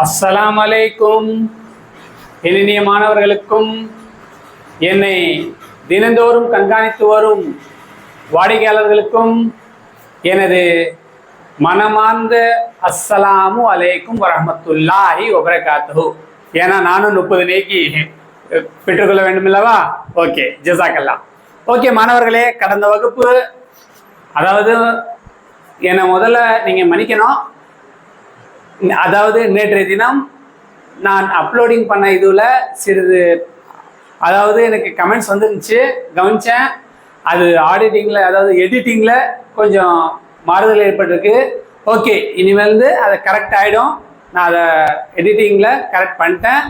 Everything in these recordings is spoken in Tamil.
அஸ்ஸலாம் அலைக்கும் இனிய மாணவர்களுக்கும் என்னை தினந்தோறும் கண்காணித்து வரும் வாடிக்கையாளர்களுக்கும் எனது மனமார்ந்த அஸ்ஸலாமு அலைக்கும் வரமத்துல்லாஹி ஒபரகாத்து ஏன்னா நானும் முப்பது நேக்கி பெற்றுக்கொள்ள வேண்டும் இல்லவா ஓகே ஜசாக்கல்லா ஓகே மாணவர்களே கடந்த வகுப்பு அதாவது என்னை முதல்ல நீங்கள் மன்னிக்கணும். அதாவது நேற்றைய தினம் நான் அப்லோடிங் பண்ண இதுல சிறிது அதாவது எனக்கு கமெண்ட்ஸ் வந்துருந்துச்சு. கவனித்தேன் அது ஆடிட்டிங்கில் அதாவது எடிட்டிங்கில் கொஞ்சம் மாறுதல் ஏற்பட்டிருக்கு. ஓகே இனிமேல் அதை கரெக்ட் ஆகிடும் நான் அதை எடிட்டிங்கில் கரெக்ட் பண்ணிட்டேன்.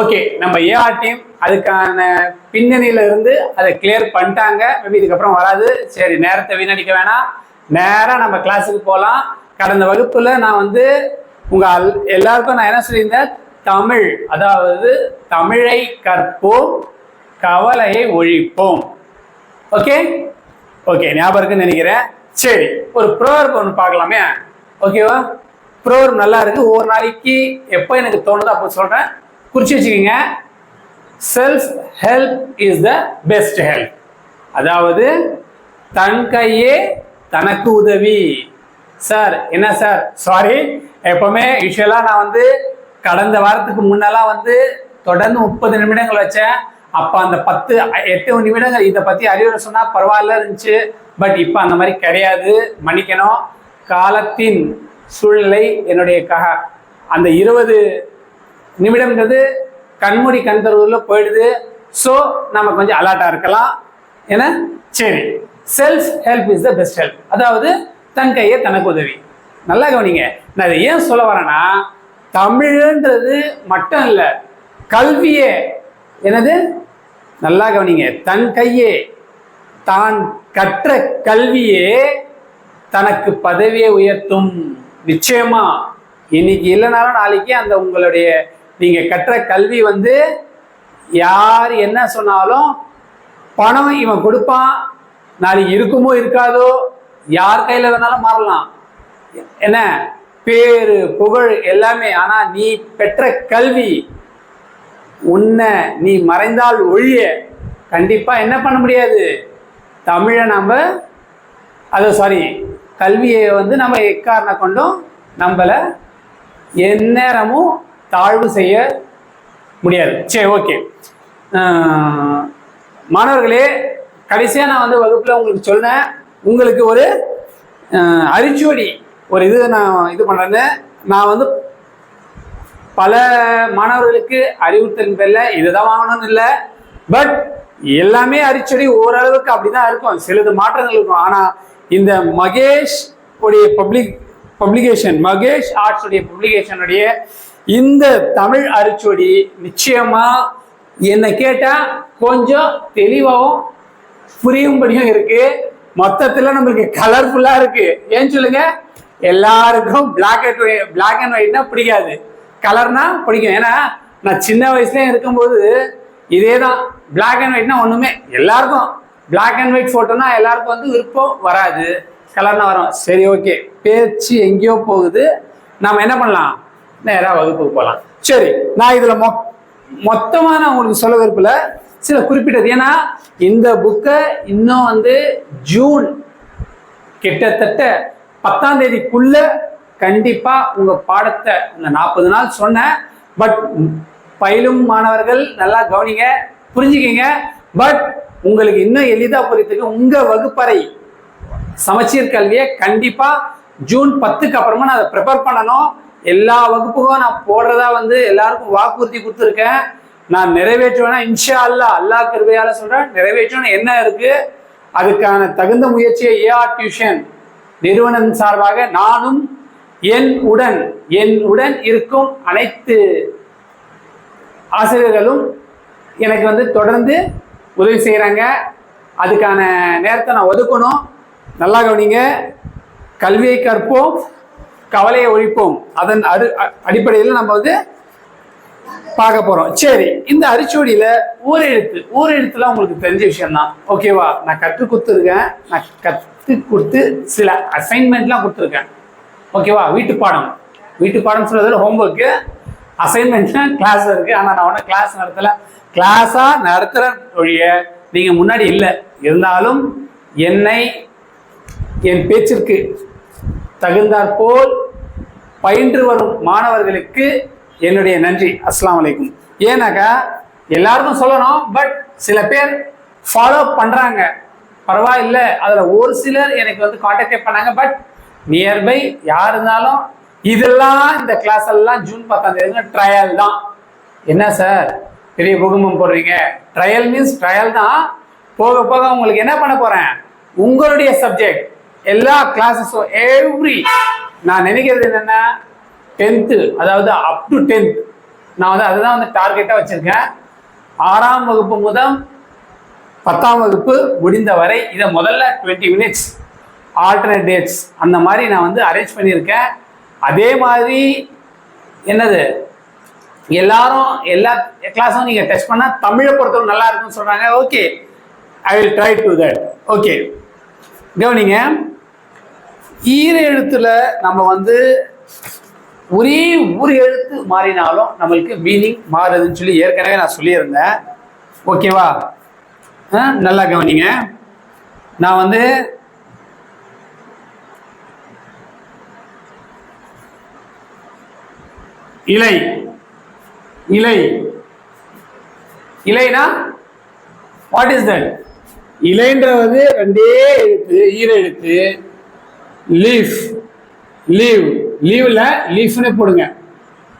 ஓகே நம்ம ஏஆர் டீம் அதுக்கான பின்னணியிலிருந்து அதை கிளியர் பண்ணிட்டாங்க. மேபி இதுக்கப்புறம் வராது. சரி நேரத்தை வீணடிக்க வேணாம். நேராக நம்ம கிளாஸுக்கு போகலாம் கடந்த வகுப்பில் நான் வந்து உங்கள் அல்- எல்லாருக்கும் நான் என்ன சொல்லியிருந்தேன்? தமிழ் அதாவது தமிழை கற்போம் கவலையை ஒழிப்போம். ஓகே ஓகே ஞாபகம் இருக்குன்னு நினைக்கிறேன். சரி ஒரு ப்ரோவர்ப் ஒன்று பார்க்கலாமே. ஓகேவா ப்ரோவர்ப் நல்லா இருக்கு. ஒவ்வொரு நாளைக்கு எப்போ எனக்கு தோணுதோ அப்போ சொல்கிறேன் குறிச்சு வச்சுக்கோங்க. Self help is the best help அதாவது தன் கையே தனக்கு உதவி. சார் என்ன சார்? சாரி எப்பவுமே யூஸ்வலாக நான் வந்து கடந்த வாரத்துக்கு முன்னெல்லாம் வந்து தொடர்ந்து முப்பது நிமிடங்கள் வச்சேன். அப்போ அந்த பத்து எட்டு நிமிடங்கள் இதை பற்றி அறிவுரை சொன்னால் பரவாயில்ல இருந்துச்சு. பட் இப்போ அந்த மாதிரி கிடையாது. மன்னிக்கணும். காலத்தின் சூழ்நிலை என்னுடைய க அந்த இருபது நிமிடம்ன்றது கண்மூடி கண் தருவதில் போயிடுது. ஸோ நம்ம கொஞ்சம் அலர்ட்டாக இருக்கலாம். ஏன்னா சரி. Self help is the best help அதாவது தன் கையே தனக்கு உதவி. நல்லா கவனிங்க. நான் இதை ஏன் சொல்ல வரேன்னா தமிழ்ன்றது மட்டும் இல்லை கல்வியே. எனது நல்லா கவனிங்க. தன் கையே தான் கற்ற கல்வியே தனக்கு பதவியை உயர்த்தும். நிச்சயமா. இன்னைக்கு இல்லைனாலும் நாளைக்கு அந்த உங்களுடைய நீங்க கற்ற கல்வி வந்து யார் என்ன சொன்னாலும் பணம் இவன் கொடுப்பான். நாளைக்கு இருக்குமோ இருக்காதோ யார் கையில வேணாலும் மாறலாம். என்ன? பேரு புகழ் எல்லாமே. ஆனா நீ பெற்ற கல்வி உன்னை நீ மறைந்தால் ஒழிய கண்டிப்பா என்ன பண்ண முடியாது? தமிழை நம்ம அது சாரி கல்வியை வந்து நம்ம எக்காரணம் கொண்டும் நம்மளை எந்நேரமும் தாழ்வு செய்ய முடியாது. சரி ஓகே மாணவர்களே கடைசியாக நான் வந்து வகுப்பில் உங்களுக்கு சொன்னேன் உங்களுக்கு ஒரு அரிச்சுவடி ஒரு இது நான் இது பண்ணுறேன்னு நான் வந்து பல மாணவர்களுக்கு அறிவுறுத்தல் பேரில் இதுதான் வாங்கணும்னு இல்லை. பட் எல்லாமே அரிச்சடி ஓரளவுக்கு அப்படிதான் இருக்கும். சிலது மாற்றங்கள் இருக்கும். ஆனால் இந்த மகேஷ் உடைய பப்ளிக் பப்ளிகேஷன் மகேஷ் ஆர்ட்ஸ் உடைய பப்ளிகேஷனுடைய இந்த தமிழ் அரிச்சுவடி நிச்சயமா என்னை கேட்டால் கொஞ்சம் தெளிவாகவும் புரியும்படியும் இருக்குது மொத்தத்துல நம்மளுக்கு கலர்ஃபுல்லா இருக்கு. ஏன் சொல்லுங்க? எல்லாருக்கும் black and white black and ஒயிட்னா பிடிக்காது. கலர்னா பிடிக்கும். ஏன்னா நான் சின்ன வயசுல இருக்கும்போது இதே தான் பிளாக் அண்ட் ஒயிட்னா ஒண்ணுமே. எல்லாருக்கும். பிளாக் அண்ட் ஒயிட் போட்டோனா எல்லாருக்கும் வந்து விருப்பம் வராது. கலர்னா வரும். சரி ஓகே பேச்சு எங்கேயோ போகுது. நாம என்ன பண்ணலாம்? நேராக வகுப்புக்கு போகலாம் சரி நான் இதுல மொ மொத்தமாக நான் உங்களுக்கு சொல்ல விருப்பில் சில குறிப்பிட்டது. ஏன்னா இந்த புக்கை இன்னும் வந்து ஜூன் கிட்டத்தட்ட பத்தாம் தேதிக்குள்ள கண்டிப்பா உங்க பாடத்தை இந்த நாற்பது நாள் சொன்னேன் பட் பயிலும் மாணவர்கள் நல்லா கவனிங்க புரிஞ்சுக்கிங்க. பட் உங்களுக்கு இன்னும் எளிதா புரியத்துக்கு உங்க வகுப்பறை சமச்சீர் கல்வியை கண்டிப்பா ஜூன் பத்துக்கு அப்புறமா நான் அதை ப்ரிப்பேர் பண்ணணும். எல்லா வகுப்புக்கும் நான் போடுறதா வந்து எல்லாருக்கும் வாக்குறுதி கொடுத்துருக்கேன். நான் நிறைவேற்றுவேனா? இன்ஷா அல்லா அல்லாஹ் கிருபையால சொல்றேன். நிறைவேற்றணும் என்ன இருக்கு? அதுக்கான தகுந்த முயற்சியை ஏஆர் டியூஷன் நிறுவனம் சார்பாக நானும் என் உடன் என் உடன் இருக்கும் அனைத்து ஆசிரியர்களும் எனக்கு வந்து தொடர்ந்து உதவி செய்கிறாங்க அதுக்கான நேரத்தை நான் ஒதுக்கணும். நல்லா கவனிங்க. கல்வியை கற்போம். கவலையை ஒழிப்போம். அதன் அரு அடிப்படையில் நம்ம வந்து பார்க்க போறோம். சரி இந்த அரிச்சுவடியில ஊரெழுத்து ஊரெழுத்துலாம் உங்களுக்கு தெரிஞ்ச விஷயம் தான் ஓகேவா? நான் கற்றுக் கொடுத்துருக்கேன். நான் கற்றுக் கொடுத்து சில அசைன்மெண்ட்லாம் கொடுத்துருக்கேன். ஓகேவா? வீட்டு பாடம். வீட்டு பாடம் சொல்றதுல ஹோம்ஒர்க்கு அசைன்மெண்ட்லாம் கிளாஸ் இருக்கு. ஆனால் நான் ஒன்றும் கிளாஸ் நடத்தல. கிளாஸாக நடத்துகிற ஒழிய நீங்கள் முன்னாடி இல்லை. இருந்தாலும் என்னை என் பேச்சிற்கு தகுந்தாற்போல் பயின்று வரும் மாணவர்களுக்கு என்னுடைய நன்றி. அஸ்லாம் வலைக்கும் ஏன்னாக்கா எல்லாருக்கும் சொல்லணும் பட் சில பேர் ஃபாலோ பண்றாங்க. பரவாயில்ல அதுல ஒரு சிலர் எனக்கு வந்து காண்டாக்டே பண்ணாங்க பட் நியர்பை யார் இருந்தாலும் இதெல்லாம் இந்த கிளாஸ் எல்லாம் ஜூன் பத்தாம் தேதி ட்ரையல் தான். என்ன சார்? பெரிய பூகம்பம் போடுறீங்க. ட்ரையல் மீன்ஸ் ட்ரையல் தான். போக போக உங்களுக்கு என்ன பண்ண போறேன்? உங்களுடைய சப்ஜெக்ட் எல்லா கிளாஸஸும் எவ்ரி நான் நினைக்கிறது என்னன்னா டென்த்து அதாவது அப் டு டென்த் நான் வந்து அதுதான் வந்து டார்கெட்டாக வச்சுருக்கேன். ஆறாம் வகுப்பு முதல் பத்தாம் வகுப்பு முடிந்த வரை இதை முதல்ல டுவெண்ட்டி மினிட்ஸ் ஆல்டர்னேட் டேட்ஸ் அந்த மாதிரி நான் வந்து அரேஞ்ச் பண்ணியிருக்கேன். அதே மாதிரி என்னது? எல்லாரும் எல்லா கிளாஸும் நீங்கள் டெஸ்ட் பண்ணால் தமிழை பொறுத்தவரை நல்லா இருக்கும்னு சொல்கிறாங்க okay I will try to that okay கவனிங்க. ஈர எழுத்தில் நம்ம வந்து ஒரே ஒரு எழுத்து மாறினாலும் நம்மளுக்கு மீனிங் மாறுதுன்னு சொல்லி ஏற்கனவே நான் சொல்லியிருந்தேன். ஓகேவா ஆ, நல்லா கவனிங்க. நான் வந்து இலை. இலை. இலைனா வாட் இஸ் தட் இலைன்றது ரெண்டே எழுத்து ஈர எழுத்து. லீஃப் லீவ் லீவ்ல லீஃப்னு போடுங்க.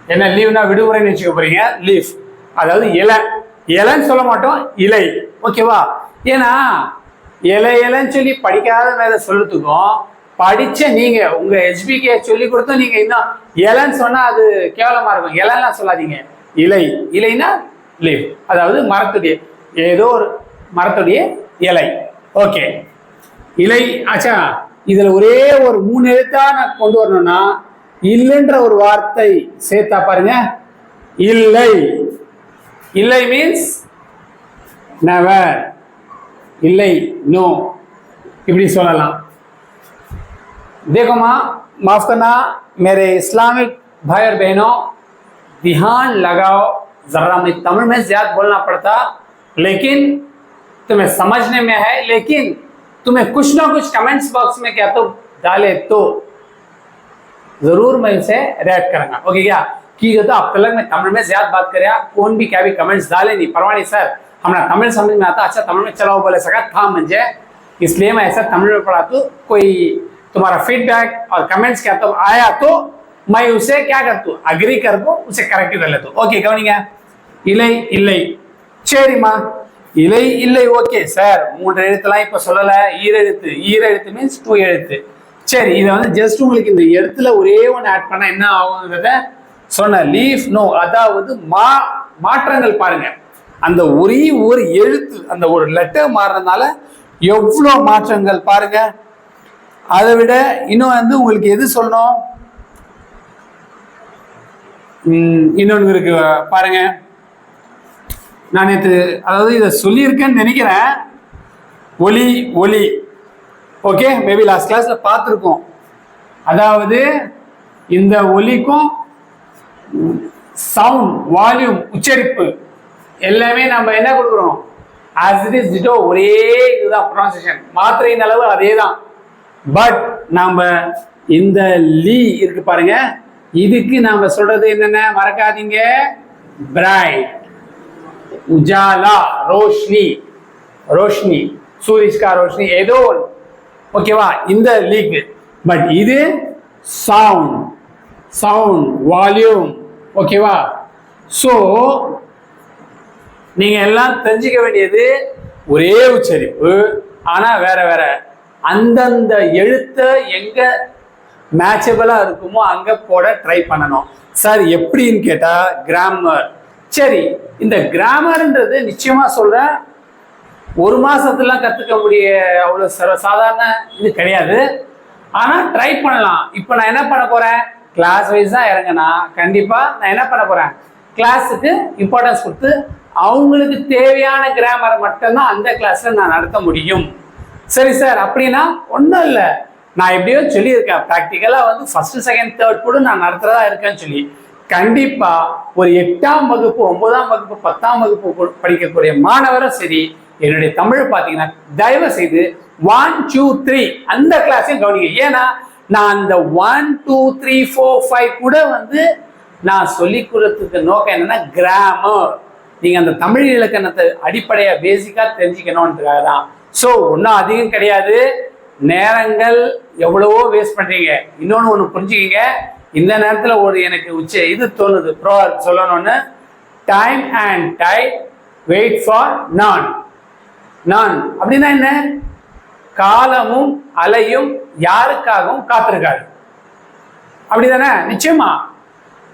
என்ன லீவ்னா விடுமுறைன்னு வச்சுக்க போறீங்க. லீஃப் அதாவது இலை. இலைன்னு சொல்ல மாட்டோம் இலை. ஓகேவா ஏன்னா இலை இலைன்னு சொல்லி படிக்காத மேல சொல்லுறதுக்கும் படிச்ச நீங்க உங்க எஸ்பிகே சொல்லி கொடுத்தும் நீங்க இன்னும் இலைன்னு சொன்னா அது கேவலமா இருக்கும். இலைலாம் சொல்லாதீங்க. இலை. இலைனா லீவ் அதாவது மரத்துடைய ஏதோ ஒரு மரத்துடைய இலை. ஓகே இலை ஆச்சா? இதுல ஒரே ஒரு மூணு எழுத்தா நான் கொண்டு வரணும்னா இல்லைன்ற ஒரு வார்த்தை சேர்த்தா பாருங்க இல்லை இல்லை மீன்ஸ் நெவர் இல்லை நோ இப்படி சொல்லலாம் देखो माँ माफ करना मेरे इस्लामिक भाई और बहनों ध्यान लगाओ जरा मैं तमिल में ज्यादा बोलना पड़ता लेकिन तुम्हें समझने में है लेकिन तुम्हें कुछ ना कुछ कमेंट्स बॉक्स में क्या तो डाले तो जरूर मैं इसे रेड करूंगा ओके क्या ठीक है तो अब तक मैं तमिल में ज्यादा बात कर कौन भी क्या भी कमेंट्स डाले नहीं परवाह नहीं सर हमारा तमिल समझ में आता अच्छा तमिल में चलाओ बोले सका था मुझे इसलिए मैं ऐसा तमिल में पढ़ा तो कोई तुम्हारा फीडबैक और कमेंट्स क्या तो आया तो मैं उसे क्या करता हूँ अग्री कर दो उसे करेक्ट कर लेता हूँ ओके கவனிங்க இலை இல்லை சரிம்மா இலை இல்லை ஓகே சார் மூன்று எழுத்துலாம் இப்போ சொல்லலை. ஈரெழுத்து ஈரெழுத்து மீன்ஸ் டூ எழுத்து. சரி இதை வந்து ஜஸ்ட் உங்களுக்கு இந்த எழுத்துல ஒரே ஒன்று ஆட் பண்ணா என்ன ஆகுங்கிறத சொன்ன லீஃப் நோ அதாவது மா மாற்றங்கள் பாருங்க. அந்த ஒரே ஒரு எழுத்து அந்த ஒரு லெட்டர் மாறுறதுனால எவ்வளோ மாற்றங்கள் பாருங்க. அதை விட இன்னும் வந்து உங்களுக்கு எது சொல்லணும்? இன்னொன்று இருக்கு பாருங்க. நான் நேற்று அதாவது இதை சொல்லியிருக்கேன்னு நினைக்கிறேன். ஒலி ஒலி. ஓகே மேபி லாஸ்ட் கிளாஸில் பார்த்துருக்கோம். அதாவது இந்த ஒலிக்கும் சவுண்ட் வால்யூம் உச்சரிப்பு எல்லாமே நம்ம என்ன கொடுக்குறோம்? ஆஸ் இட் இஸ் டிட்டோ ஒரே இதுதான் ப்ரொனன்சியேஷன் மாத்திரையின் அளவு அதே தான் பட் நாம் இந்த லீ இருக்கு பாருங்க. இதுக்கு நாம் சொல்றது என்னென்ன? மறக்காதீங்க. பிரைட் உஜாலா ரோஷ்னி ரோஷ்னி சூரிஷ்கா ரோஷ்னி ஏதோ ஒன்று ஓகேவா இந்த லீக் பட் இது சவுண்ட் சவுண்ட் வால்யூம் ஓகேவா ஸோ நீங்க எல்லாம் தெரிஞ்சுக்க வேண்டியது ஒரே உச்சரிப்பு ஆனா வேற வேற. அந்தந்த எழுத்தை எங்க மேட்சபிளா இருக்குமோ அங்க போட ட்ரை பண்ணணும். சார் எப்படின்னு கேட்டா கிராமர் சரி இந்த கிராமர்ன்றது நிச்சயமா சொல்றேன். ஒரு மாசத்துலாம் கத்துக்க முடிய அவ்வளவு சர்வ சாதாரண இது கிடையாது. ஆனால் ட்ரை பண்ணலாம். இப்போ நான் என்ன பண்ண போறேன்? கிளாஸ் வைஸ் தான் இறங்கினா கண்டிப்பா நான் என்ன பண்ண போறேன்? கிளாஸுக்கு இம்பார்ட்டன்ஸ் கொடுத்து அவங்களுக்கு தேவையான கிராமரை மட்டும்தான் அந்த கிளாஸ்ல நான் நடத்த முடியும். சரி சார் அப்படின்னா ஒன்றும் இல்லை. நான் எப்படியோ சொல்லியிருக்கேன். ப்ராக்டிக்கலாக வந்து ஃபர்ஸ்ட் செகண்ட் தேர்ட் கூட நான் நடத்துகிறதா இருக்கேன்னு சொல்லி. கண்டிப்பா ஒரு எட்டாம் வகுப்பு ஒன்பதாம் வகுப்பு பத்தாம் வகுப்பு படிக்கக்கூடிய மாணவரும் சரி என்னுடைய தமிழ் பார்த்தீங்கன்னா தயவு செய்து ஒன் டூ த்ரீ அந்த கிளாஸையும் கவனிங்க. ஏன்னா நான் அந்த one two three four five கூட வந்து நான் சொல்லிக் கொடுத்ததுக்கு நோக்கம் என்னன்னா கிராமர் நீங்க அந்த தமிழ் இலக்கணத்தை அடிப்படையா பேசிக்கா தெரிஞ்சுக்கணுன்றதுக்காக தான். ஸோ ஒன்றும் அதிகம் கிடையாது. நேரங்கள் எவ்வளவோ வேஸ்ட் பண்றீங்க. இன்னொன்று ஒன்று புரிஞ்சுக்கிங்க. இந்த நேரத்தில் ஒரு எனக்கு உச்ச இது தோணுது. ப்ரோ சொல்லணும்னு time and tide wait for நான் நான் அப்படின்னா என்ன? காலமும் அலையும் யாருக்காகவும் காத்திருக்காது. அப்படிதானே? நிச்சயமா?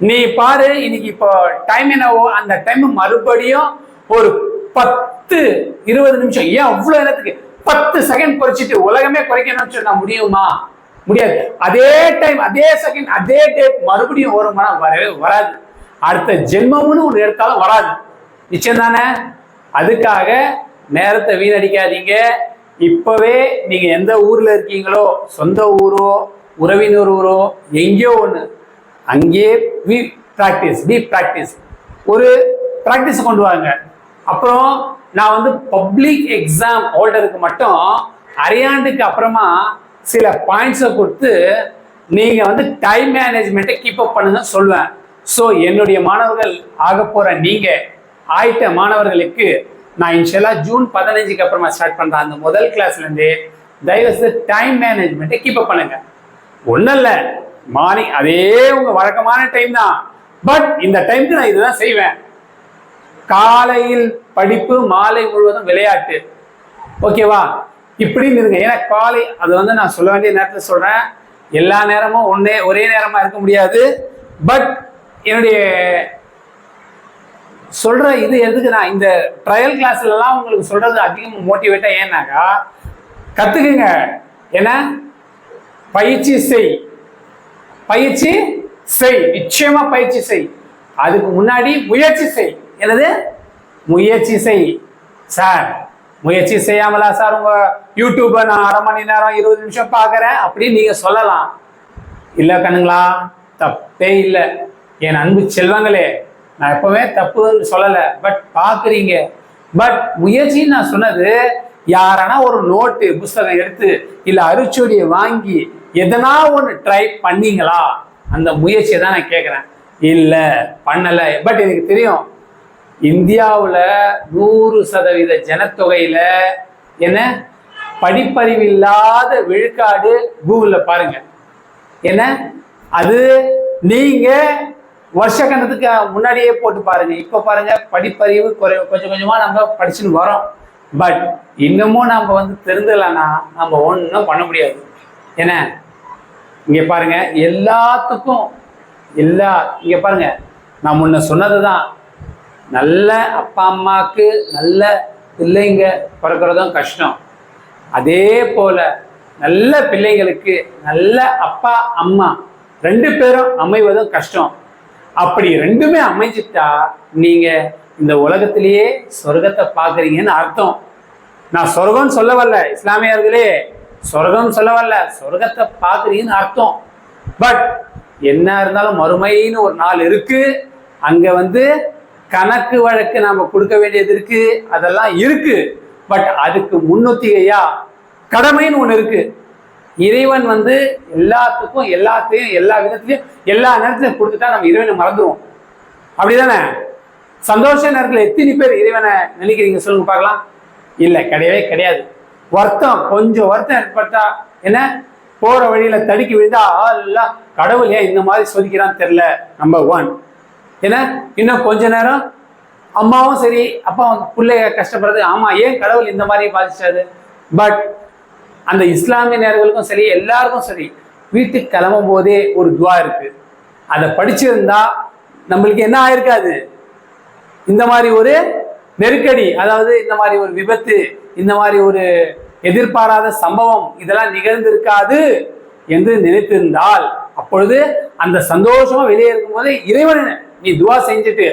நீ பாரு இன்னைக்கு இப்போ டைம் என்னவோ அந்த டைம் மறுபடியும் ஒரு பத்து இருபது நிமிஷம். ஏன் அவ்வளோ நேரத்துக்கு? பத்து செகண்ட் குறைச்சிட்டு உலகமே குறைக்கணும்னு சொன்னா முடியுமா? முடியாது. அதே டைம் அதே செகண்ட் அதே டேட் மறுபடியும் ஓரமான வரவே வராது. அடுத்த ஜென்மம்னு ஒன்று எடுத்தாலும் வராது. நிச்சயம் தானே? அதுக்காக நேரத்தை வீணடிக்காதீங்க. இப்பவே நீங்க எந்த ஊர்ல இருக்கீங்களோ சொந்த ஊரோ உறவினர் ஊரோ எங்கேயோ ஒன்று அங்கேயே வி ப்ராக்டிஸ் பி ப்ராக்டிஸ் ஒரு ப்ராக்டிஸ் கொண்டு வாங்க. அப்புறம் நான் வந்து பப்ளிக் எக்ஸாம் ஹோல்டருக்கு மட்டும் அரையாண்டுக்கு அப்புறமா சில பாயிண்ட்ஸை கொடுத்து நீங்கள் வந்து டைம் மேனேஜ்மெண்ட்டை கீப் அப் பண்ணுங்க சொல்லுவேன். ஸோ என்னுடைய மாணவர்கள் ஆக போகிற நீங்கள் ஆயிட்ட மாணவர்களுக்கு நான் இன்ஷால்லா ஜூன் பதினஞ்சுக்கு அப்புறமா ஸ்டார்ட் பண்ணுறேன் அந்த முதல் கிளாஸ்ல தயவு செய்து டைம் மேனேஜ்மெண்ட்டை கீப் அப் பண்ணுங்க. ஒன்றும் இல்லை மார்னிங் அதே உங்கள் வழக்கமான டைம் தான். பட் இந்த டைமுக்கு நான் இதுதான் செய்வேன். காலையில் படிப்பு மாலை முழுவதும் விளையாட்டு. ஓகேவா இப்படின்னு இருங்க ஏன்னா காலை அது வந்து நான் சொல்ல வேண்டிய நேரத்தில் சொல்றேன். எல்லா நேரமும் ஒன்னே ஒரே நேரமா இருக்க முடியாது. பட் என்னுடைய சொல்ற இது எதுக்கு நான் இந்த ட்ரையல் கிளாஸ்லலாம் உங்களுக்கு சொல்றது அதிகம் மோட்டிவேட்டா ஏன்னாக்கா கத்துக்குங்க. ஏன்னா பயிற்சி செய். பயிற்சி செய். நிச்சயமா பயிற்சி செய். அதுக்கு முன்னாடி முயற்சி செய். என்னது? முயற்சி செய். சார் முயற்சி செய்யாமலா சார் உங்க யூடியூப்பை நான் அரை மணி நேரம் இருபது நிமிஷம் பார்க்கறேன் அப்படின்னு நீங்க சொல்லலாம். இல்லை கண்ணுங்களா தப்பே இல்லை. என் அன்பு செல்வங்களே நான் எப்பவுமே தப்புன்னு சொல்லலை. பட் பார்க்குறீங்க பட் முயற்சின்னு நான் சொன்னது யாரானா ஒரு நோட்டு புஸ்தகம் எடுத்து இல்லை அரிச்சொடியை வாங்கி எதனா ஒன்று ட்ரை பண்ணீங்களா? அந்த முயற்சியை தான் நான் கேட்குறேன் இல்லை பண்ணலை. பட் எனக்கு தெரியும் இந்தியாவில் நூறு சதவீத ஜனத்தொகையில் என்ன? படிப்பறிவு இல்லாத விழுக்காடு கூகுளில் பாருங்க. என்ன? அது நீங்க வருஷ கணத்துக்கு முன்னாடியே போட்டு பாருங்க. இப்ப பாருங்க படிப்பறிவு குறை கொஞ்சம் கொஞ்சமா நம்ம படிச்சுன்னு வரோம். பட் இன்னமும் நம்ம வந்து தெரிந்துலன்னா நம்ம ஒன்றும் பண்ண முடியாது. என்ன? இங்க பாருங்க எல்லாத்துக்கும் எல்லா இங்க பாருங்க நான் முன்ன சொன்னதுதான். நல்ல அப்பா அம்மாவுக்கு நல்ல பிள்ளைங்க பிறக்கிறதும் கஷ்டம். அதே போல நல்ல பிள்ளைங்களுக்கு நல்ல அப்பா அம்மா ரெண்டு பேரும் அமைவதும் கஷ்டம். அப்படி ரெண்டுமே அமைஞ்சிட்டா நீங்க இந்த உலகத்திலேயே சொர்க்கத்தை பார்க்குறீங்கன்னு அர்த்தம். நான் சொர்க்கம் சொல்ல வரல இஸ்லாமியர்களே. சொர்க்கம் சொல்ல வரல சொர்க்கத்தை பார்க்குறீங்கன்னு அர்த்தம். பட் என்ன இருந்தாலும் மறுமைன்னு ஒரு நாள் இருக்கு. அங்க வந்து கணக்கு வழக்கு நாம் கொடுக்க வேண்டியது இருக்கு. அதெல்லாம் இருக்கு. பட் அதுக்கு முன்னுத்திகையா கடமைன்னு ஒன்று இருக்கு. இறைவன் வந்து எல்லாத்துக்கும் எல்லாத்தையும் எல்லா விதத்திலையும் எல்லா நேரத்திலையும் கொடுத்துட்டா நம்ம இறைவனை மறந்துடுவோம் அப்படிதானே? சந்தோஷ நேரத்தில் எத்தனை பேர் இறைவனை நினைக்கிறீங்க சொல்லுங்க பார்க்கலாம். இல்லை கிடையவே கிடையாது. வருத்தம் கொஞ்சம் வருத்தம் ஏற்பட்டா என்ன? போற வழியில தடுக்கி விழுந்தா எல்லாம் கடவுள் ஏன் இந்த மாதிரி சோதிக்கிறான்னு தெரியல? நம்பர் ஒன் ஏன்னா இன்னும் கொஞ்ச நேரம்? அம்மாவும் சரி அப்பா பிள்ளைய கஷ்டப்படுறது. ஆமா ஏன் கடவுள் இந்த மாதிரி பாதிச்சாரு? பட் அந்த இஸ்லாமிய நேர்களுக்கும் சரி எல்லாருக்கும் சரி வீட்டுக்கு கிளம்பும் போதே ஒரு துவா இருக்கு. அதை படிச்சிருந்தா நம்மளுக்கு என்ன ஆயிருக்காது? இந்த மாதிரி ஒரு நெருக்கடி அதாவது இந்த மாதிரி ஒரு விபத்து இந்த மாதிரி ஒரு எதிர்பாராத சம்பவம் இதெல்லாம் நிகழ்ந்திருக்காது என்று நினைத்திருந்தால் அப்பொழுது அந்த சந்தோஷமா வெளியே இருக்கும் போது இறைவன் நீ துவா செஞ்சுட்டு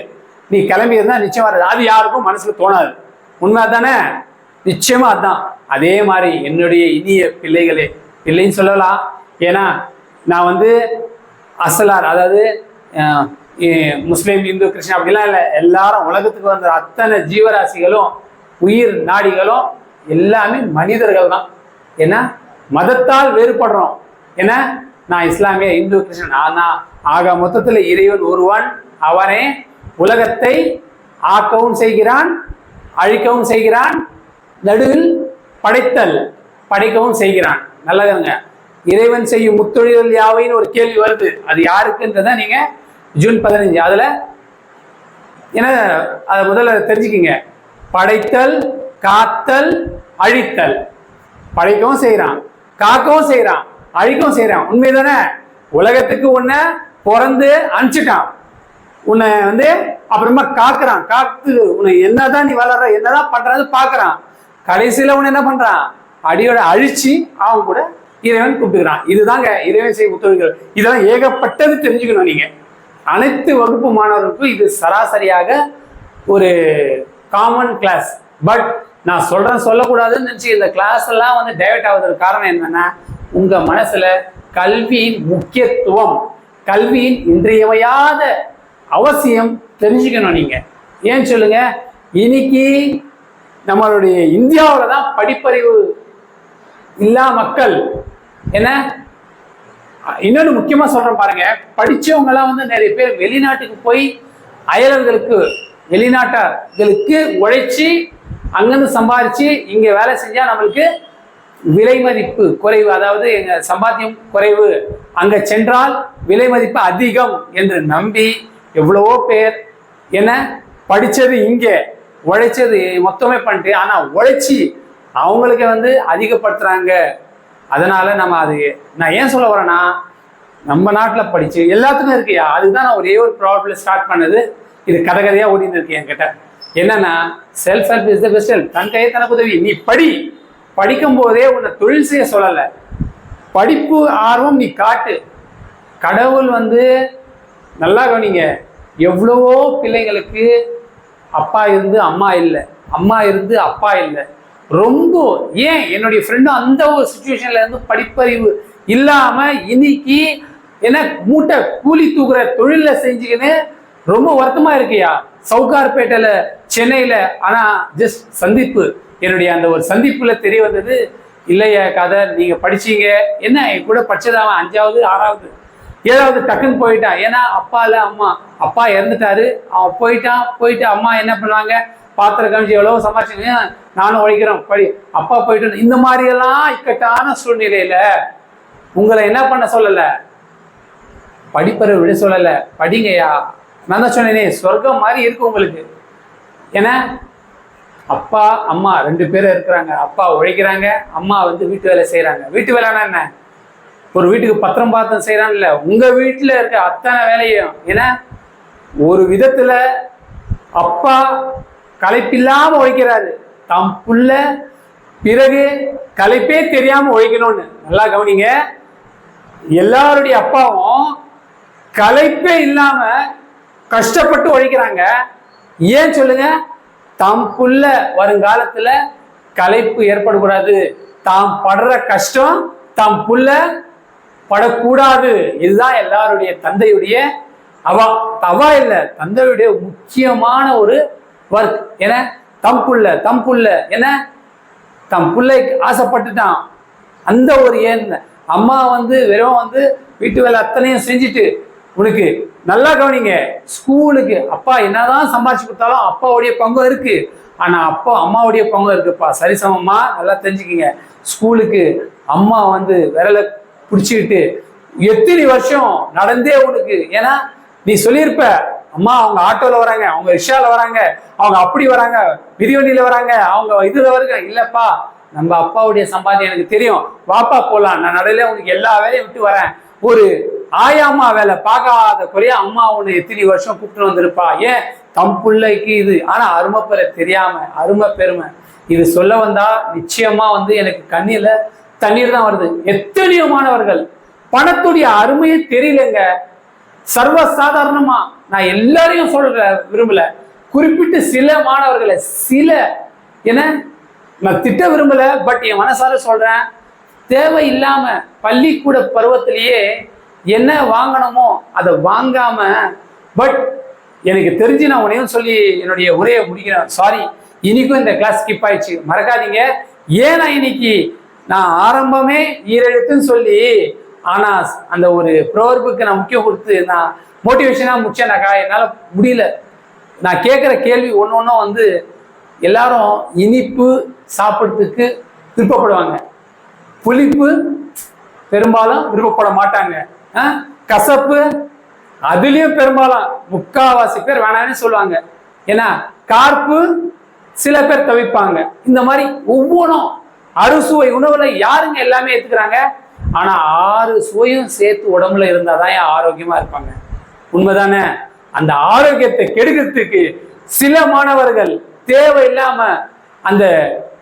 நீ கிளம்பி இருந்தா நிச்சயம் வராது அது யாருக்கும் மனசுல தோணாது. உண்மை தானே நிச்சயமா அதுதான் அதே மாதிரி என்னுடைய இனிய பிள்ளைகளே இல்லைன்னு சொல்லலாம். ஏன்னா நான் வந்து அசலார் அதாவது முஸ்லீம் இந்து கிறிஸ்டின் அப்படிலாம் இல்லை. எல்லாரும் உலகத்துக்கு வந்த அத்தனை ஜீவராசிகளும் உயிர் நாடிகளும் எல்லாமே மனிதர்கள் தான். ஏன்னா மதத்தால் வேறுபடுறோம். ஏன்னா நான் இஸ்லாமிய இந்து கிறிஸ்டின் ஆனால் ஆக மொத்தத்தில் இறைவன் ஒருவன். அவனே உலகத்தை ஆக்கவும் செய்கிறான் அழிக்கவும் செய்கிறான் நடுவில் படைத்தல் படைக்கவும் செய்கிறான். நல்லதுங்க இறைவன் செய்யும் முத்தொழில்கள் யாவைன்னு ஒரு கேள்வி வருது. அது யாருக்குன்றத நீங்க ஜூன் பதினஞ்சு. அதுல என்ன அதை முதல்ல தெரிஞ்சுக்கிங்க. படைத்தல் காத்தல் அழித்தல். படைக்கவும் செய்கிறான் காக்கவும் செய்கிறான் அழிக்கவும் செய்கிறான். உண்மைதானே? உலகத்துக்கு உன்னை பிறந்து அனுப்பிச்சிட்டான். உன்னை வந்து அப்புறமா காக்குறான். காத்து உன்னை என்னதான் நீ வளர்ற என்னதான் பண்றது பாக்குறான் கடைசியில உன்னை என்ன பண்றான்? அடியோட அழிச்சு அவன் கூட இறைவன் கூப்பிட்டுக்கிறான் இதுதாங்க இறைவன் செய்ய உத்தரவுகள். இதெல்லாம் ஏகப்பட்டது தெரிஞ்சுக்கணும் நீங்க. அனைத்து வகுப்பு மாணவர்களுக்கும் இது சராசரியாக ஒரு காமன் கிளாஸ் பட் நான் சொல்றேன் சொல்லக்கூடாதுன்னு நினச்சி இந்த கிளாஸ் எல்லாம் வந்து டைவெர்ட் ஆகுறதுக்கு காரணம் என்னன்னா உங்க மனசுல கல்வியின் முக்கியத்துவம் கல்வியின் இன்றியமையாத அவசியம் தெரிஞ்சுக்கணும் நீங்கள் ஏன் சொல்லுங்க? இன்னைக்கு நம்மளுடைய இந்தியாவில் தான் படிப்பறிவு இல்லா மக்கள். என்ன? இன்னொன்று முக்கியமாக சொல்கிறேன் பாருங்க. படித்தவங்களாம் வந்து நிறைய பேர் வெளிநாட்டுக்கு போய் அயலர்களுக்கு வெளிநாட்டார்களுக்கு உழைச்சி அங்கேருந்து சம்பாரித்து இங்கே வேலை செஞ்சால் நம்மளுக்கு விலை மதிப்பு குறைவு அதாவது எங்கள் சம்பாத்தியம் குறைவு அங்கே சென்றால் விலை மதிப்பு அதிகம் என்று நம்பி எவ்வளவோ பேர் என்ன? படிச்சது இங்கே உழைச்சது மொத்தமே பண்ணிட்டு ஆனால் உழைச்சி அவங்களுக்கு வந்து அதிகப்படுத்துறாங்க. அதனால நம்ம அது நான் ஏன் சொல்ல வரேன்னா நம்ம நாட்டில் படிச்சு எல்லாத்துக்கும் இருக்கியா? அதுதான் நான் ஒரே ஒரு ப்ராப்ளம் ஸ்டார்ட் பண்ணது. இது கதை கதையாக ஓடின்னு இருக்கு என்கிட்ட. என்னன்னா self help is the best help தன் கையை தனக்கு உதவி. நீ படி. படிக்கும் போதே உன்னை தொழில் செய்ய சொல்லலை. படிப்பு ஆர்வம் நீ காட்டு. கடவுள் வந்து நல்லா கவனிங்க. எவ்வளவோ பிள்ளைங்களுக்கு அப்பா இருந்து அம்மா இல்லை. அம்மா இருந்து அப்பா இல்லை. ரொம்ப ஏன் என்னுடைய ஃப்ரெண்டும் அந்த ஒரு சுச்சுவேஷன்ல இருந்து படிப்பறிவு இல்லாம இன்னைக்கு என்ன மூட்டை கூலி தூக்குற தொழில செஞ்சுக்கின்னு ரொம்ப வருத்தமா இருக்கியா? சவுகார்பேட்டையில சென்னையில ஆனா ஜஸ்ட் சந்திப்பு. என்னுடைய அந்த ஒரு சந்திப்புல தெரிய வந்தது இல்லையா கதை நீங்க படிச்சீங்க. என்ன என் கூட படிச்சது அவன் அஞ்சாவது ஆறாவது? ஏதாவது டக்குன்னு போயிட்டான் ஏன்னா அப்பா இல்லை அம்மா. அப்பா இறந்துட்டாரு. அவன் போயிட்டான். போயிட்டு அம்மா என்ன பண்ணுவாங்க? பாத்திரம் கமிச்சு எவ்வளோ சம்பாதிச்சுங்க நானும் உழைக்கிறோம். படி. அப்பா போயிட்டு இந்த மாதிரி எல்லாம் இக்கட்டான சூழ்நிலையில உங்களை என்ன பண்ண சொல்லல? படிப்பறை விட சொல்லல. படிங்கய்யா. நான் தான் சொன்னேனே சொர்க்கம் மாதிரி இருக்கு உங்களுக்கு. ஏன்னா அப்பா அம்மா ரெண்டு பேரும் இருக்கிறாங்க. அப்பா உழைக்கிறாங்க. அம்மா வந்து வீட்டு வேலை செய்கிறாங்க வீட்டு வேலைன்னா என்ன? ஒரு வீட்டுக்கு பத்திரம் பாத்திரம் செய்கிறான்ல உங்க வீட்டில் இருக்க அத்தனை வேலையும் ஏன்னா ஒரு விதத்துல அப்பா களைப்பில்லாமல் உழைக்கிறாரு. தம் புள்ள பிறகு களைப்பே தெரியாம உழைக்கணும்னு. நல்லா கவனிங்க. எல்லாருடைய அப்பாவும் களைப்பே இல்லாம கஷ்டப்பட்டு உழைக்கிறாங்க. ஏன் சொல்லுங்க? தம் புள்ள வருங்காலத்துல களைப்பு ஏற்படக்கூடாது. தாம் படுற கஷ்டம் தாம் புள்ள படக்கூடாது. இதுதான் எல்லாருடைய தந்தையுடைய அவா தவா இல்லை தந்தையுடைய முக்கியமான ஒரு ஒர்க் என தம் புள்ள தம் புள்ள. என்ன? தம் பிள்ளைக்கு ஆசைப்பட்டுட்டான். அந்த ஒரு ஏன் அம்மா வந்து வெறும் வந்து வீட்டு வேலை அத்தனையும் செஞ்சுட்டு உனக்கு நல்லா கவனிங்க. ஸ்கூலுக்கு அப்பா என்னதான் சம்பாதிச்சு கொடுத்தாலும் அப்பாவுடைய பங்கு இருக்கு. ஆனா அப்பா அம்மாவுடைய பங்கு இருக்குப்பா. சரிசமமா நல்லா தெரிஞ்சுக்கிங்க. ஸ்கூலுக்கு அம்மா வந்து விரலை பிடிச்சிக்கிட்டு எத்தனை வருஷம் நடந்தே உனக்கு. ஏன்னா நீ சொல்லியிருப்ப அம்மா அவங்க ஆட்டோல வராங்க அவங்க ரிக்ஷால வராங்க அவங்க அப்படி வராங்க மிதிவண்டியில வராங்க அவங்க இதுல வருங்க. இல்லப்பா நம்ம அப்பாவுடைய சம்பாதியம் எனக்கு தெரியும். வாப்பா போலாம். நான் நடுவில் உனக்கு எல்லா வேலையும் விட்டு வரேன். ஒரு ஆயாம்மா வேலை பார்க்காத குறைய அம்மா உன்னை எத்தனை வருஷம் கூப்பிட்டு வந்திருப்பா. ஏன்? தம் பிள்ளைக்கு இது. ஆனா அருமை பெற தெரியாம அருமை பெருமை இது சொல்ல வந்தா நிச்சயமா வந்து எனக்கு கண்ணில தண்ணீர் தான் வருது. எத்தனையோ மாணவர்கள் பணத்துடைய அருமையே தெரியலங்க. சர்வ சாதாரணமா நான் எல்லாரையும் சொல்ற விரும்பல. குறிப்பிட்டு சில மாணவர்களை சில என்ன? நான் திட்ட விரும்பல பட் என் மனசார சொல்றேன். தேவையில்லாம பள்ளிக்கூட பருவத்திலேயே என்ன வாங்கணுமோ அதை வாங்காம பட் எனக்கு தெரிஞ்சு நான் உனையும் சொல்லி என்னுடைய உரையை முடிக்கிறேன். சாரி இன்னைக்கும் இந்த கிளாஸ் ஸ்கிப் ஆயிடுச்சு. மறக்காதீங்க. ஏன்னா இன்னைக்கு நான் ஆரம்பமே ஈரெழுத்துன்னு சொல்லி ஆனா அந்த ஒரு ப்ரோர்புக்கு நான் முக்கியம் கொடுத்து நான் மோட்டிவேஷனாக முடிச்சேனாக்கா என்னால் முடியல. நான் கேட்குற கேள்வி ஒன்று ஒன்றும் வந்து எல்லாரும் இனிப்பு சாப்பிட்றதுக்கு விருப்பப்படுவாங்க. புளிப்பு பெரும்பாலும் விருப்பப்பட மாட்டாங்க. கசப்பு அதுலேயும் பெரும்பாலும் முக்காவாசி பேர் வேணாம்னு சொல்லுவாங்க. ஏன்னா கார்ப்பு சில பேர் தவிப்பாங்க. இந்த மாதிரி ஒவ்வொன்றும் அறுசுவை உணவுல யாருங்க எல்லாமே ஏத்துக்கிறாங்க? ஆனா ஆறு சுவையும் சேர்த்து உடம்புல இருந்தாதான் ஆரோக்கியமா இருப்பாங்க. உண்மைதானே? அந்த ஆரோக்கியத்தை கெடுக்கிறதுக்கு சில மாணவர்கள் தேவையில்லாம அந்த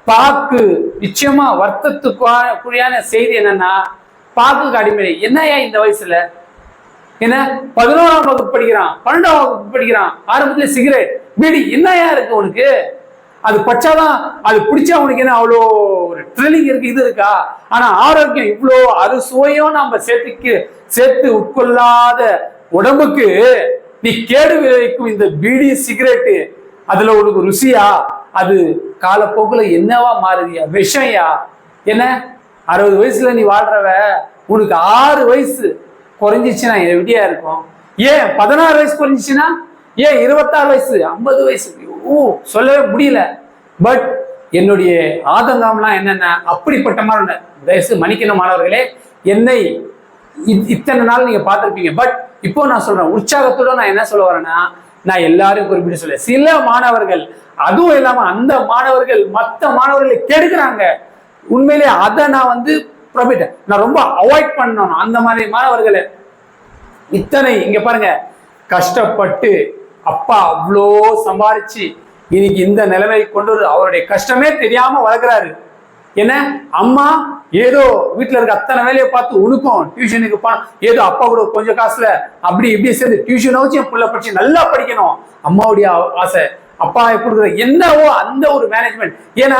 பாக்கு நிச்சயமா வர்த்தத்துக்குரியான செய்தி என்னன்னா பாக்குக்கு அடிமை என்னையா இந்த வயசுல? என்ன? பதினோராம் வகுப்பு படிக்கிறான் பன்னெண்டாம் வகுப்பு படிக்கிறான் ஆரம்பத்துல சிகரெட் பீடி என்னையா இருக்கு உனக்கு? அது பச்சாதான் அது பிடிச்சா உனக்கு என்ன அவ்வளோ த்ரில்லிங் இருக்கு இது இருக்கா? ஆனா ஆரோக்கியம் இவ்வளோ அறுசுவையும் நம்ம சேர்த்துக்கு சேர்த்து உட்கொள்ளாத உடம்புக்கு நீ கேடு விளைவிக்கும் இந்த பீடி சிகரெட்டு. அதுல உனக்கு ருசியா? அது காலப்போக்குல என்னவா மாறுதியா? விஷயா என்ன? அறுபது வயசுல நீ வாழ்றவ உனக்கு ஆறு வயசு குறைஞ்சிச்சுன்னா எப்படியா இருக்கும்? ஏன் பதினாறு வயசு குறைஞ்சிச்சுன்னா ஏன் இருபத்தாறு வயசு ஐம்பது வயசு? ஓ சொல்லவே முடியல. பட் என்னுடைய ஆதங்கம்லாம் என்னென்ன? அப்படிப்பட்ட மாதிரி தயவுசு மன்னிக்கணும் மாணவர்களே. என்னை இத்தனை நாள் நீங்க பார்த்துருப்பீங்க. பட் இப்போ நான் சொல்றேன் உற்சாகத்தோட நான் என்ன சொல்ல வரேன்னா நான் எல்லாரும் குறிப்பிட்டு சொல்ல சில மாணவர்கள் அதுவும் இல்லாம அந்த மாணவர்கள் மற்ற மாணவர்களை கெடுக்கிறாங்க. உண்மையிலே அதை நான் வந்து ப்ரொபிட் நான் ரொம்ப அவாய்ட் பண்ணணும் அந்த மாதிரி மாணவர்களை. இத்தனை இங்க பாருங்க. கஷ்டப்பட்டு அப்பா அவ்வளோ சம்பாரிச்சு இன்னைக்கு இந்த நிலைமை கொண்டு அவருடைய கஷ்டமே தெரியாம வளர்க்குறாரு. என்ன? அம்மா ஏதோ வீட்டுல இருக்க அத்தனை வேலையை பார்த்து உனக்கும் டியூஷனுக்கு ஏதோ அப்பா கூட கொஞ்சம் காசுல அப்படி இப்படி சேர்ந்து டியூஷனை வச்சு என் பிள்ளை படிச்சு நல்லா படிக்கணும். அம்மாவுடைய ஆசை. அப்பா கொடுக்குற என்னவோ அந்த ஒரு மேனேஜ்மெண்ட் ஏன்னா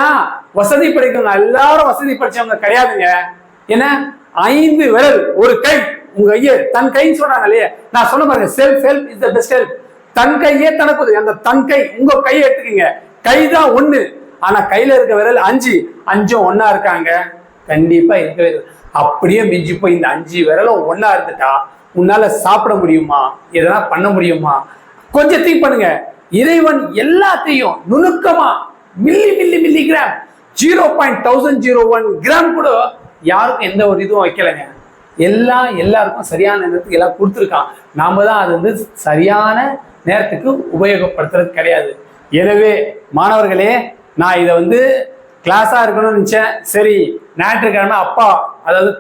வசதி படிக்கிறவங்க எல்லாரும் வசதி படிச்சவங்க கிடையாதுங்க. ஏன்னா ஐந்து விரல் ஒரு கை. உங்க ஐயர் தன் கைன்னு சொல்றாங்க இல்லையா. நான் சொன்ன பாருங்க self help is the best help தன் கையே தனக்கு உதவி. அந்த தன் கை உங்க கையை எடுத்துக்கங்க. கை தான் ஒண்ணு. ஆனா கையில இருக்க விரல் அஞ்சு. அஞ்சும் ஒன்னா இருக்காங்க. கண்டிப்பா இருக்கவே அப்படியே மிஞ்சி போய் இந்த அஞ்சு விரலும் ஒன்னா இருந்துட்டா உன்னால சாப்பிட முடியுமா? எதனா பண்ண முடியுமா? கொஞ்சம் திங்க் பண்ணுங்க. இறைவன் எல்லாத்தையும் நுணுக்கமா milli milli milligram zero point thousand zero one gram கூட யாருக்கும் எந்த ஒரு இதுவும் வைக்கலைங்க. எல்லாம் எல்லாருக்கும் சரியான நேரத்துக்கு எல்லாம் கொடுத்துருக்கான். நாம தான் அது வந்து சரியான நேரத்துக்கு உபயோகப்படுத்துறது கிடையாது. எனவே மாணவர்களே நான் இதை வந்து கிளாஸாக இருக்கணும்னு நினச்சேன். சரி ஞாயிற்றுக்கிழமை அப்பா அதாவது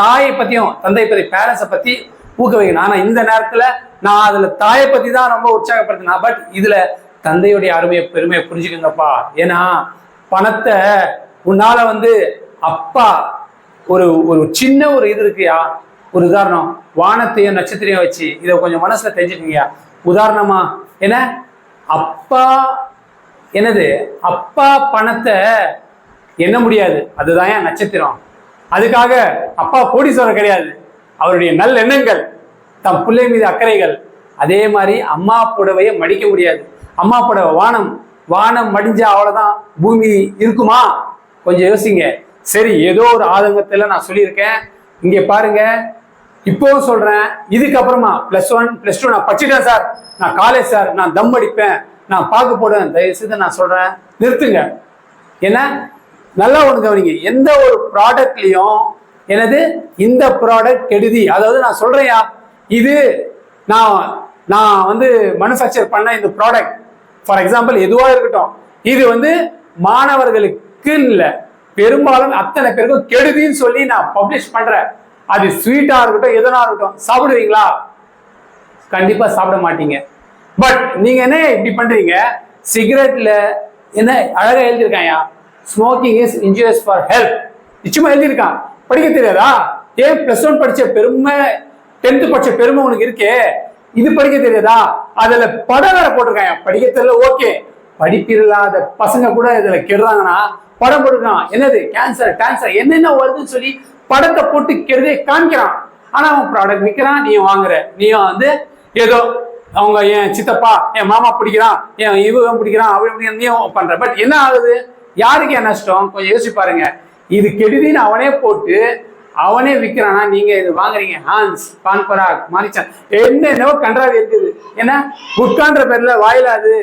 தாயை பற்றியும் தந்தை பற்றி பேரண்ட்ஸை பற்றி ஊக்குவிக்கணும் ஆனால் இந்த நேரத்தில் நான் அதில் தாயை பற்றி தான் ரொம்ப உற்சாகப்படுத்தினேன். பட் இதில் தந்தையுடைய அருமையை பெருமையை புரிஞ்சுக்கோங்கப்பா. ஏன்னா பணத்தை உன்னால வந்து அப்பா ஒரு ஒரு சின்ன ஒரு இது இருக்குயா ஒரு உதாரணம் வானத்தையும் நட்சத்திரையும் வச்சு இதை கொஞ்சம் மனசுல தெரிஞ்சுக்கங்கயா உதாரணமா என்ன? அப்பா என்னது? அப்பா பணத்தை எண்ண முடியாது. அதுதான் என் நட்சத்திரம். அதுக்காக அப்பா கோடீஸ்வரர் கிடையாது. அவருடைய நல்ல எண்ணங்கள் தம் பிள்ளை மீது அக்கறைகள். அதே மாதிரி அம்மா புடவையை மடிக்க முடியாது. அம்மா புடவை வானம். வானம் மடிஞ்சா அவ்வளோதான் பூமி இருக்குமா? கொஞ்சம் யோசிங்க. சரி ஏதோ ஒரு ஆதங்கத்தில் நான் சொல்லியிருக்கேன். இங்கே பாருங்க இப்போவும் சொல்றேன் இதுக்கப்புறமா பிளஸ் ஒன் பிளஸ் டூ நான் படிச்சுட்டேன் சார் நான் காலேஜ் சார் நான் தம் அடிப்பேன். நான் பார்க்க போடுவேன். தயவு செய்து நான் சொல்றேன் நிறுத்துங்க. ஏன்னா நல்லா ஒன்று கவனிங்க. எந்த ஒரு ப்ராடக்ட்லையும் எனது இந்த ப்ராடக்ட் கெடுதி. அதாவது நான் சொல்றேயா இது நான் நான் வந்து மனுஃபேக்சர் பண்ண இந்த ப்ராடக்ட் ஃபார் எக்ஸாம்பிள் எதுவாக இருக்கட்டும். இது வந்து மாணவர்களுக்கு இல்லை. பெரும்பாலும் அத்தனை பேருக்கும் கெடுதின்னு சொல்லி நான் பப்ளிஷ் பண்றேன். அது ஸ்வீட்டா இருக்கட்டும் எதனா இருக்கட்டும் சாப்பிடுவீங்களா? கண்டிப்பா சாப்பிட மாட்டீங்க. பட் நீங்க என்ன இப்படி பண்றீங்க? சிகரெட்ல என்ன அழகா எழுதியிருக்காயா smoking is injurious for health நிச்சயமா எழுதியிருக்கான். படிக்க தெரியாதா? ஏன் பிளஸ் ஒன் படிச்ச பெருமை டென்த் படிச்ச பெருமை உனக்கு இருக்கே. இது படிக்க தெரியாதா? அதுல படம் வேற போட்டிருக்காங்க படிக்க தெரியல ஓகே. படிப்பில்லாத பசங்க கூட இதுல கெடுறாங்கன்னா படம் போட்டுருக்கான். என்னது? கேன்சர் கேன்சர் என்னென்ன வருதுன்னு சொல்லி படத்தை போட்டு கெடுதே காமிக்கிறான். ஆனா அவன் ப்ராடக்ட் விற்கிறான் நீ வாங்குற. நீயும் வந்து ஏதோ அவங்க என் சித்தப்பா என் மாமா பிடிக்கிறான் என் இவன் பிடிக்கிறான் அவன் பிடிக்கிறான் நீயும் பண்ற. பட் என்ன ஆகுது? யாருக்கு என் நஷ்டம்? கொஞ்சம் யோசிச்சு பாருங்க. இது கெடுதின்னு அவனே போட்டு அவனே விற்கிறானா நீங்க இது வாங்குறீங்க. ஹான்ஸ் பான்பராக் மாரிச்சான். என்னென்னவோ கன்றாவி இருக்குது. ஏன்னா குட்கான்ற பேர்ல வாயிலாது.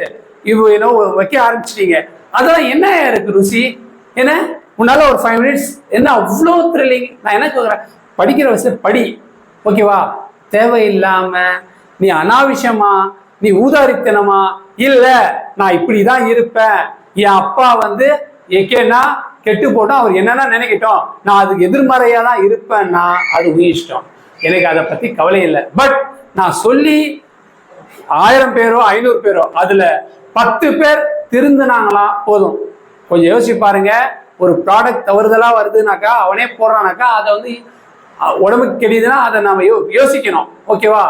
அது என்னவோ வைக்க ஆரம்பிச்சிட்டீங்க. அதெல்லாம் என்ன இருக்கு ருசி? என்ன? உன்னால ஒரு ஃபைவ் மினிட்ஸ் என்ன அவ்வளோ த்ரில்லிங் நான் என்ன சொல்கிறேன் படிக்கிற வயசுல படி. ஓகேவா தேவையில்லாம நீ அனாவசியமா நீ ஊதாரித்தனமா இல்ல நான் இப்படி தான் இருப்பேன். என் அப்பா வந்து எக்கேன்னா கெட்டு போட்டோம். அவர் என்னன்னா நினைக்கட்டும். நான் அதுக்கு எதிர்மறையா தான் இருப்பேன்னா அது உன் இஷ்டம். எனக்கு அதை பத்தி கவலை இல்லை. பட் நான் சொல்லி ஆயிரம் பேரோ ஐநூறு பேரோ அதுல பத்து பேர் திருந்தினாங்களா போதும். கொஞ்சம் யோசிச்சு பாருங்க. ஒரு ப்ராடக்ட் தவறுதலாக வருதுனாக்கா அவனே போடுறானாக்கா அதை வந்து உடம்புக்கு கெடியுதுன்னா அதை நம்ம யோ யோசிக்கணும். ஓகேவா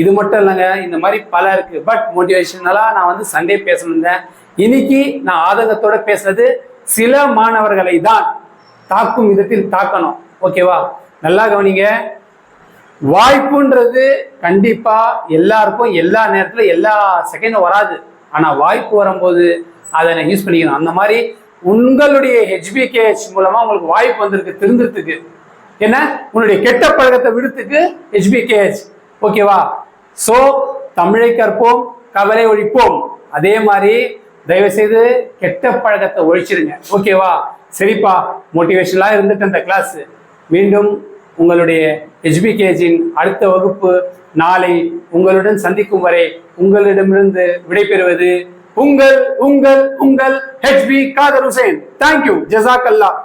இது மட்டும் இல்லைங்க இந்த மாதிரி பல இருக்குது பட் மோட்டிவேஷனலாக நான் வந்து சண்டே பேசணுந்தேன் இன்னைக்கு நான் ஆதங்கத்தோட பேசுனது சில மாணவர்களை தான் தாக்கும் விதத்தில் தாக்கணும். ஓகேவா நல்லா கவனிங்க. வாய்ப்புன்றது கண்டிப்பாக எல்லாருக்கும் எல்லா நேரத்தில் எல்லா செகண்டும் வராது. ஆனால் வாய்ப்பு வரும்போது அதை நான் யூஸ் பண்ணிக்கணும். அந்த மாதிரி உங்களுடைய ஹெச்பிகேஹெச் மூலமா உங்களுக்கு வாய்ப்பு வந்திருக்கு திருந்துறதுக்கு என்ன? உன்னுடைய கெட்ட பழக்கத்தை விடுத்துக்கு ஹெச்பிகேஹெச் ஓகேவா சோ தமிழை கற்போம் கவலை ஒழிப்போம். அதே மாதிரி தயவு செய்து கெட்ட பழக்கத்தை ஒழிச்சிருங்க. ஓகேவா சரிப்பா மோட்டிவேஷனலா இருந்துட்டு அந்த கிளாஸ் மீண்டும் உங்களுடைய ஹெச்பிகேஜின் அடுத்த வகுப்பு நாளை உங்களுடன் சந்திக்கும் வரை உங்களிடமிருந்து விடைபெறுவது உங்கள் உங்கள் உங்கள் ஹெச்பி காதர் ஹுசேன் தேங்க்யூ ஜசாக் அல்லாஹ்